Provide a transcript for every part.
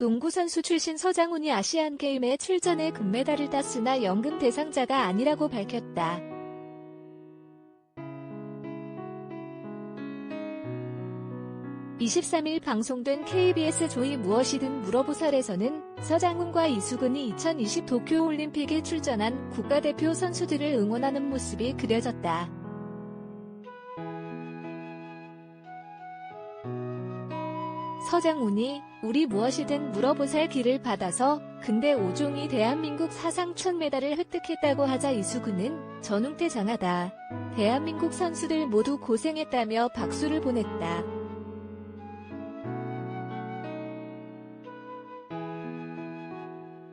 농구 선수 출신 서장훈이 아시안 게임에 출전해 금메달을 땄으나 연금 대상자가 아니라고 밝혔다. (23일) 방송된 KBS 조이 무엇이든 물어보살에서는 서장훈과 이수근이 2020 도쿄올림픽에 출전한 국가대표 선수들을 응원하는 모습이 그려졌다. 서장훈이 우리 무엇이든 물어보살 기를 받아서 근대 5종이 대한민국 사상 첫 메달을 획득했다고 하자 이수근은 전웅태 장하다. 대한민국 선수들 모두 고생했다며 박수를 보냈다.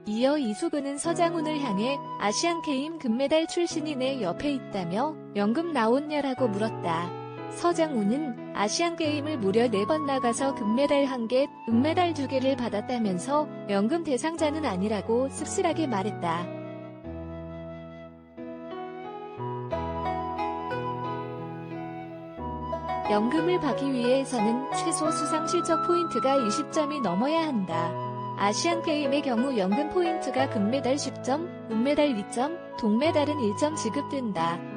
이어 이수근은 서장훈을 향해 아시안게임 금메달 출신이 내 옆에 있다며 연금 나왔냐라고 물었다. 서장훈은 아시안게임을 무려 4번 나가서 금메달 1개, 은메달 2개를 받았다면서 연금 대상자는 아니라고 씁쓸하게 말했다. 연금을 받기 위해서는 최소 수상 실적 포인트가 20점이 넘어야 한다. 아시안 게임의 경우 연금 포인트가 금메달 10점, 은메달 2점, 동메달은 1점 지급된다.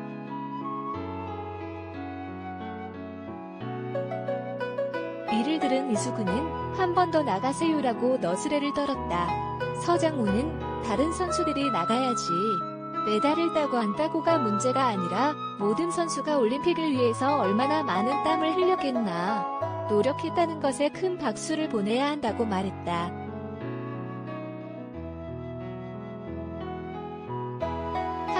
이를 들은 이수근은 한 번 더 나가세요라고 너스레를 떨었다. 서장훈은 다른 선수들이 나가야지. 메달을 따고 안 따고가 문제가 아니라 모든 선수가 올림픽을 위해서 얼마나 많은 땀을 흘렸겠나. 노력했다는 것에 큰 박수를 보내야 한다고 말했다.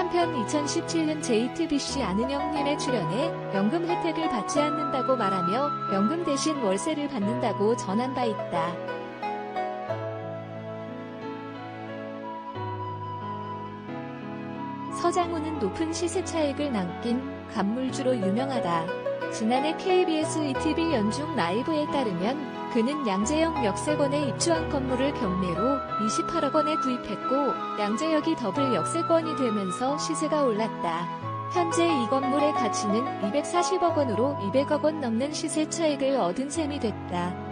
한편 2017년 JTBC 형님에 출연해 연금 혜택을 받지 않는다고 말하며 연금 대신 월세를 받는다고 전한 바 있다. 서장훈은 높은 시세 차익을 남긴 간물주로 유명하다. 지난해 KBS ETV 연중 라이브에 따르면 그는 양재역 역세권에 입주한 건물을 경매로 28억 원에 구입했고 양재역이 더블 역세권이 되면서 시세가 올랐다. 현재 이 건물의 가치는 240억 원으로 200억 원 넘는 시세 차익을 얻은 셈이 됐다.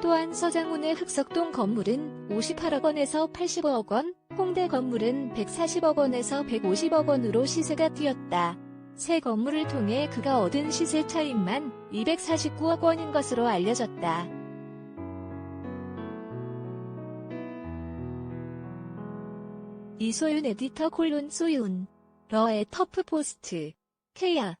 또한 서장훈의 흑석동 건물은 58억 원에서 85억 원, 홍대 건물은 140억 원에서 150억 원으로 시세가 뛰었다. 새 건물을 통해 그가 얻은 시세 차익만 249억 원인 것으로 알려졌다. 이소윤 에디터 콜론 소윤 러의 터프 포스트 K야